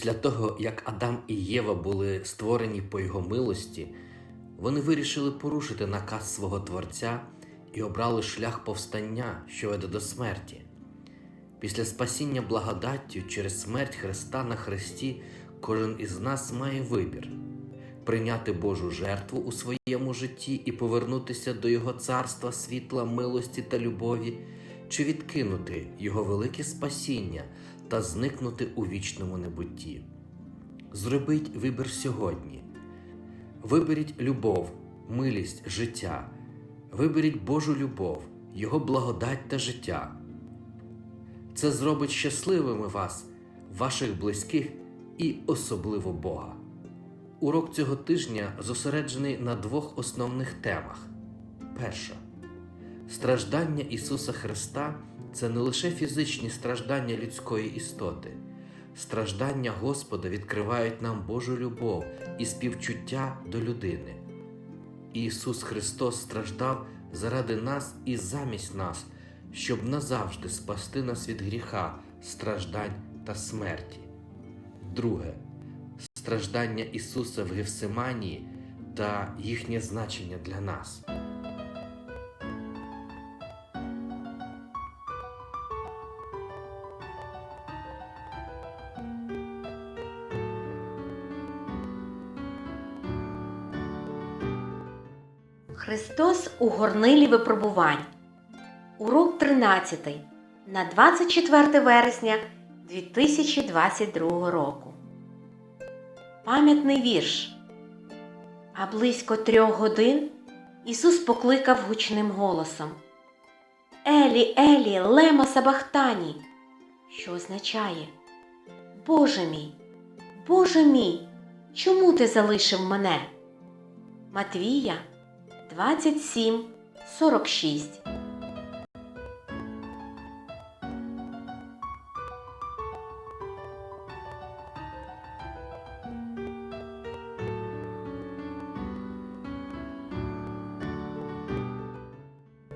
Після того, як Адам і Єва були створені по його милості, вони вирішили порушити наказ свого Творця і обрали шлях повстання, що веде до смерті. Після спасіння благодаттю через смерть Христа на Христі кожен із нас має вибір прийняти Божу жертву у своєму житті і повернутися до Його царства світла, милості та любові, чи відкинути Його велике спасіння та зникнути у вічному небутті. Зробіть вибір сьогодні. Виберіть любов, милість, життя. Виберіть Божу любов, Його благодать та життя. Це зробить щасливими вас, ваших близьких і особливо Бога. Урок цього тижня зосереджений на двох основних темах. Перша страждання Ісуса Христа це не лише фізичні страждання людської істоти. Страждання Господа відкривають нам Божу любов і співчуття до людини. Ісус Христос страждав заради нас і замість нас, щоб назавжди спасти нас від гріха, страждань та смерті. Друге страждання Ісуса в Гефсиманії та їхнє значення для нас. У горнилі випробувань. Урок 13 на 24 вересня 2022 року. Пам'ятний вірш. А близько трьох годин Ісус покликав гучним голосом. Елі, Елі, лема сабахтані, що означає Боже мій, Боже мій, чому ти залишив мене? Матвія 27, 46.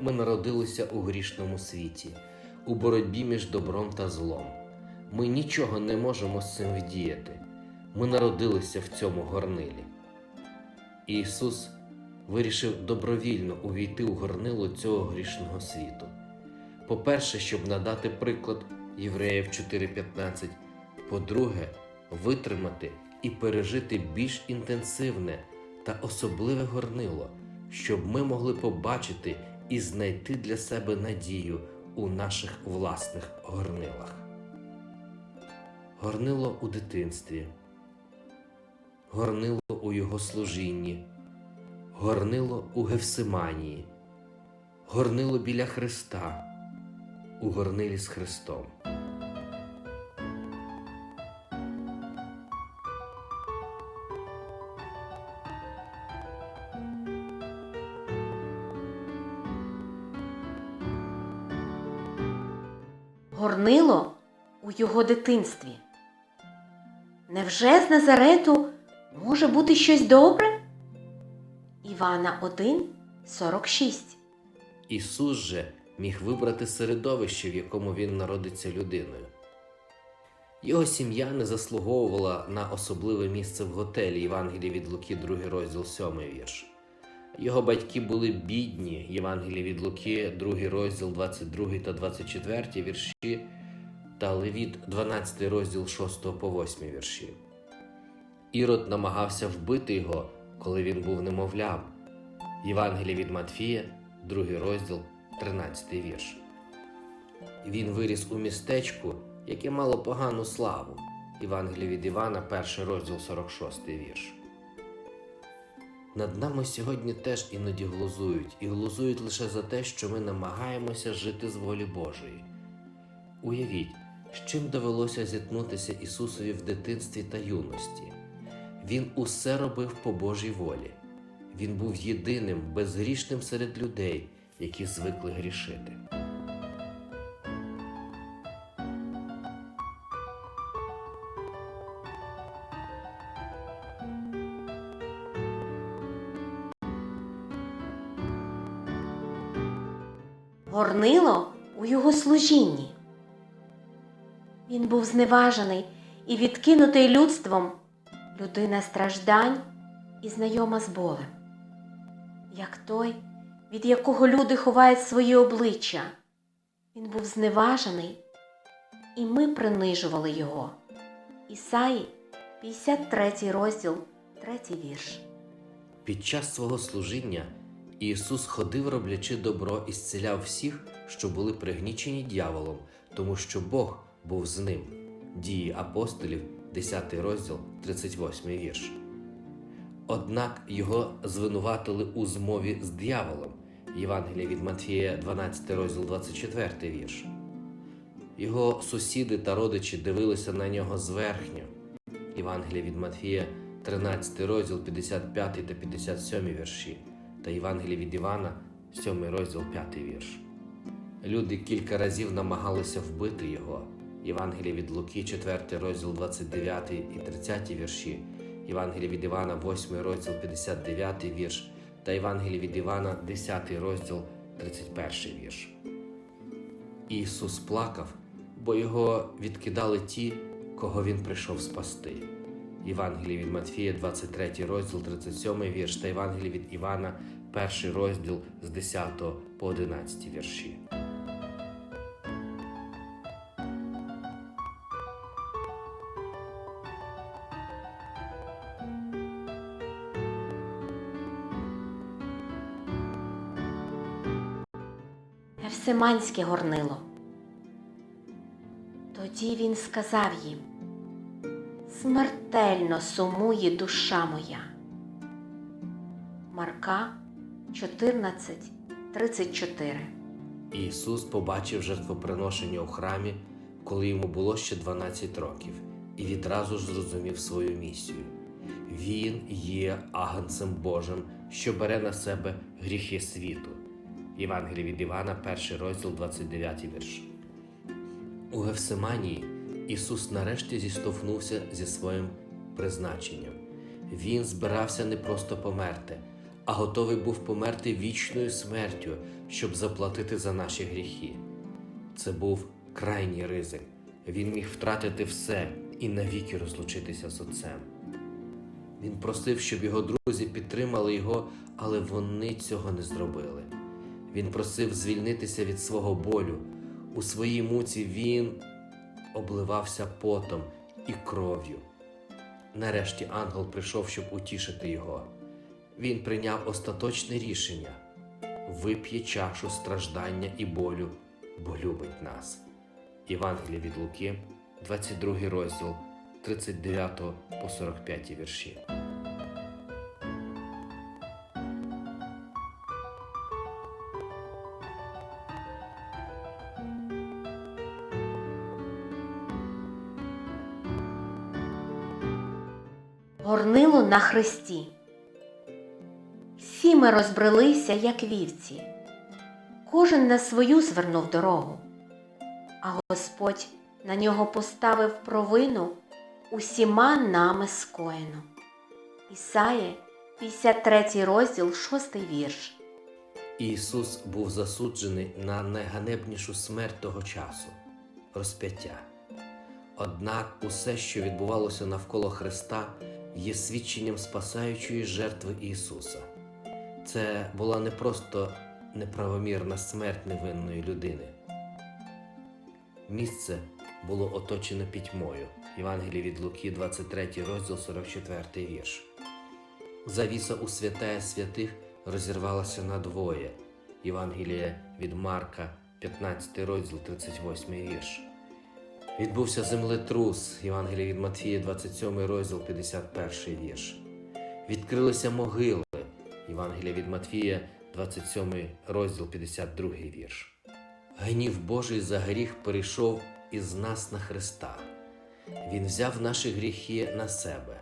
Ми народилися у грішному світі, у боротьбі між добром та злом. Ми нічого не можемо з цим вдіяти. Ми народилися в цьому горнилі. Ісус вирішив добровільно увійти у горнило цього грішного світу. По-перше, щоб надати приклад Євреїв 4.15. По-друге, витримати і пережити більш інтенсивне та особливе горнило, щоб ми могли побачити і знайти для себе надію у наших власних горнилах. Горнило у дитинстві, горнило у його служінні, горнило у Гевсиманії, горнило біля Христа, у горнилі з Христом. Горнило у його дитинстві. Невже з Назарету може бути щось добре? Івана 1, 46. Ісус же міг вибрати середовище, в якому він народиться людиною. Його сім'я не заслуговувала на особливе місце в готелі Євангелії від Луки, 2 розділ 7 вірш. Його батьки були бідні, Євангелії від Луки, 2 розділ 22 та 24 вірші, та Левіт, 12 розділ 6 по 8 вірші. Ірод намагався вбити його, коли він був немовлям. Євангеліє від Матфія, 2 розділ, 13 вірш. Він виріс у містечку, яке мало погану славу. Євангеліє від Івана, 1 розділ 46 вірш. Над нами сьогодні теж іноді глузують, і глузують лише за те, що ми намагаємося жити з волі Божої. Уявіть, з чим довелося зіткнутися Ісусові в дитинстві та юності. Він усе робив по Божій волі. Він був єдиним, безгрішним серед людей, які звикли грішити. Горнило у його служінні. Він був зневажений і відкинутий людством, людина страждань і знайома з болем, як той, від якого люди ховають свої обличчя. Він був зневажений, і ми принижували його. Ісаї, 53 розділ, 3 вірш. Під час свого служіння Ісус ходив, роблячи добро і зціляв всіх, що були пригнічені дьяволом, тому що Бог був з ним. Дії апостолів, 10 розділ, 38 вірш. Однак його звинуватили у змові з дияволом. Євангелія від Матфія, 12 розділ, 24 вірш. Його сусіди та родичі дивилися на нього зверхньо. Євангелія від Матфія, 13 розділ 55 та 57 вірші, та Євангелія від Івана, 7 розділ 5 вірш. Люди кілька разів намагалися вбити його. Євангелія від Луки, 4 розділ 29 і 30 вірші, Євангелія від Івана, 8 розділ 59 вірш, та Євангелія від Івана, 10 розділ 31 вірш. Ісус плакав, бо його відкидали ті, кого він прийшов спасти. Євангеліє від Матфія, 23 розділ, 37 вірш та Євангеліє від Івана, 1 розділ з 10 по 11 вірші. Евсиманське горнило. Тоді він сказав їм: Смертельно сумує душа моя. Марка 14, 34 Ісус побачив жертвоприношення у храмі, коли йому було ще 12 років, і відразу ж зрозумів свою місію. Він є агнцем Божим, що бере на себе гріхи світу. Євангеліє від Івана, 1 розділ, 29 вірш. У Гефсиманії Ісус нарешті зіштовхнувся зі своїм призначенням. Він збирався не просто померти, а готовий був померти вічною смертю, щоб заплатити за наші гріхи. Це був крайній ризик. Він міг втратити все і навіки розлучитися з отцем. Він просив, щоб його друзі підтримали його, але вони цього не зробили. Він просив звільнитися від свого болю. У своїй муці він обливався потом і кров'ю. Нарешті ангел прийшов, щоб утішити його. Він прийняв остаточне рішення вип'є чашу страждання і болю, бо любить нас. Євангеліє від Луки, 22 розділ, 39 по 45 вірші. На хресті. Всі ми розбрелися, як вівці. Кожен на свою звернув дорогу, а Господь на нього поставив провину усіма нами скоєну. Ісая, 53 розділ, 6 вірш. Ісус був засуджений на найганебнішу смерть того часу розп'яття. Однак усе, що відбувалося навколо Христа, є свідченням спасаючої жертви Ісуса. Це була не просто неправомірна смерть невинної людини. Місце було оточене пітьмою. Євангеліє від Луки, 23 розділ, 44 вірш. Завіса у святая святих розірвалася надвоє. Євангеліє від Марка, 15 розділ, 38 вірш. Відбувся землетрус, Євангеліє від Матфія, 27 розділ, 51 вірш. Відкрилися могили, Євангеліє від Матфія, 27 розділ, 52 вірш. Гнів Божий за гріх перейшов із нас на Христа. Він взяв наші гріхи на себе.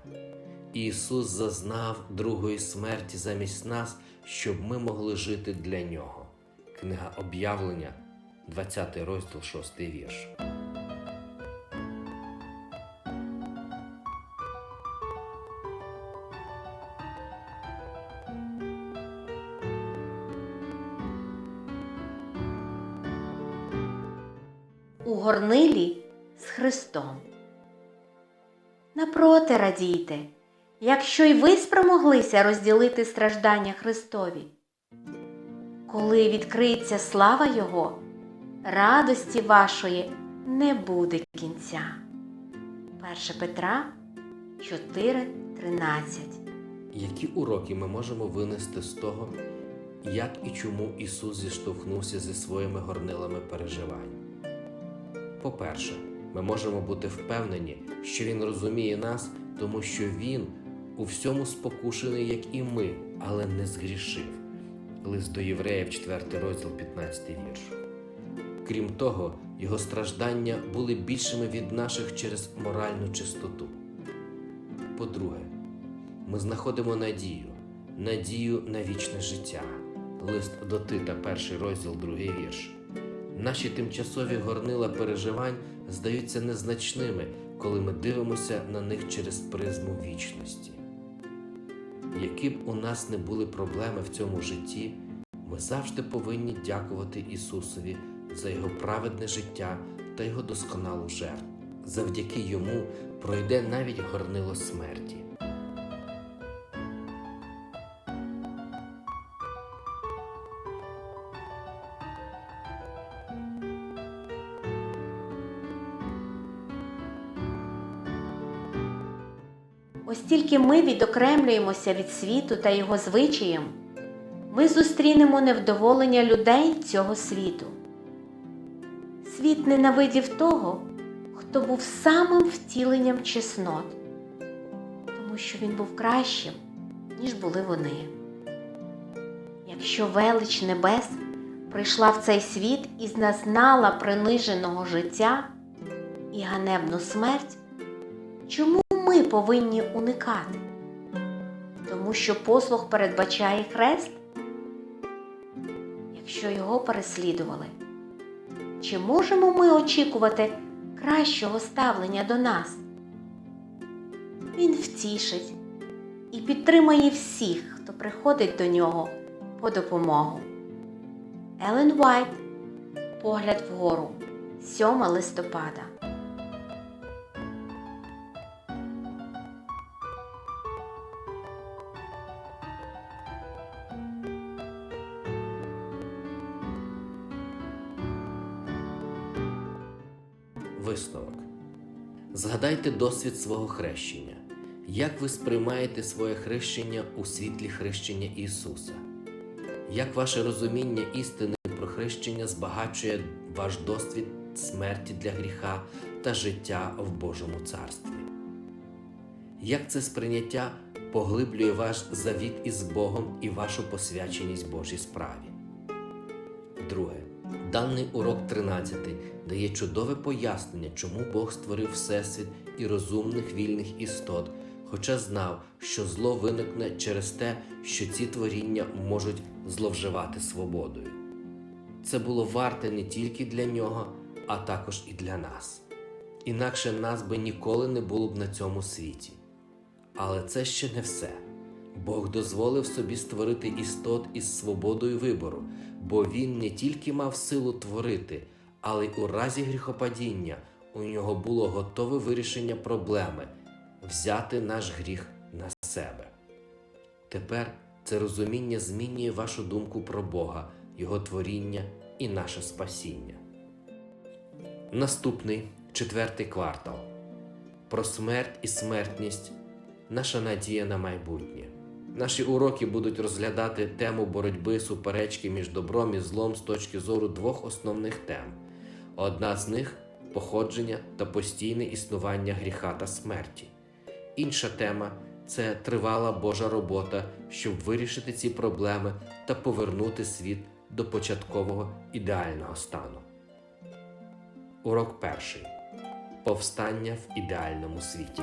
Ісус зазнав другої смерті замість нас, щоб ми могли жити для Нього. Книга об'явлення, 20 розділ, 6 вірш. У горнилі з Христом. Напроти радійте, якщо й ви спромоглися розділити страждання Христові. Коли відкриється слава Його, радості вашої не буде кінця. 1 Петра 4.13 Які уроки ми можемо винести з того, як і чому Ісус зіштовхнувся зі своїми горнилами переживань? По-перше, ми можемо бути впевнені, що Він розуміє нас, тому що Він у всьому спокушений, як і ми, але не згрішив. Лист до Євреїв, 4 розділ, 15 вірш. Крім того, його страждання були більшими від наших через моральну чистоту. По-друге, ми знаходимо надію, надію на вічне життя. Лист до Тита, перший розділ, другий вірш. Наші тимчасові горнила переживань здаються незначними, коли ми дивимося на них через призму вічності. Які б у нас не були проблеми в цьому житті, ми завжди повинні дякувати Ісусові за Його праведне життя та Його досконалу жертву. Завдяки йому пройде навіть горнило смерті. Ось тільки ми відокремлюємося від світу та його звичаєм, ми зустрінемо невдоволення людей цього світу. Світ ненавидів того, хто був самим втіленням чеснот, тому що він був кращим, ніж були вони. Якщо велич небес прийшла в цей світ і зазнала приниженого життя і ганебну смерть, чому повинні уникати? Тому що послуг передбачає хрест? Якщо його переслідували, чи можемо ми очікувати кращого ставлення до нас? Він втішить і підтримає всіх, хто приходить до нього по допомогу. Елен Вайт Погляд вгору 7 листопада. Згадайте досвід свого хрещення. Як ви сприймаєте своє хрещення у світлі хрещення Ісуса? Як ваше розуміння істини про хрещення збагачує ваш досвід смерті для гріха та життя в Божому Царстві? Як це сприйняття поглиблює ваш завіт із Богом і вашу посвяченість Божій справі? Друге. Даний урок 13 дає чудове пояснення, чому Бог створив Всесвіт і розумних вільних істот, хоча знав, що зло виникне через те, що ці творіння можуть зловживати свободою. Це було варте не тільки для нього, а також і для нас. Інакше нас би ніколи не було б на цьому світі. Але це ще не все. Бог дозволив собі створити істот із свободою вибору, бо він не тільки мав силу творити, але й у разі гріхопадіння у нього було готове вирішення проблеми взяти наш гріх на себе. Тепер це розуміння змінює вашу думку про Бога, Його творіння і наше спасіння. Наступний четвертий квартал. Про смерть і смертність наша надія на майбутнє. Наші уроки будуть розглядати тему боротьби суперечки між добром і злом з точки зору двох основних тем. Одна з них походження та постійне існування гріха та смерті. Інша тема це тривала Божа робота, щоб вирішити ці проблеми та повернути світ до початкового ідеального стану. Урок перший. Повстання в ідеальному світі.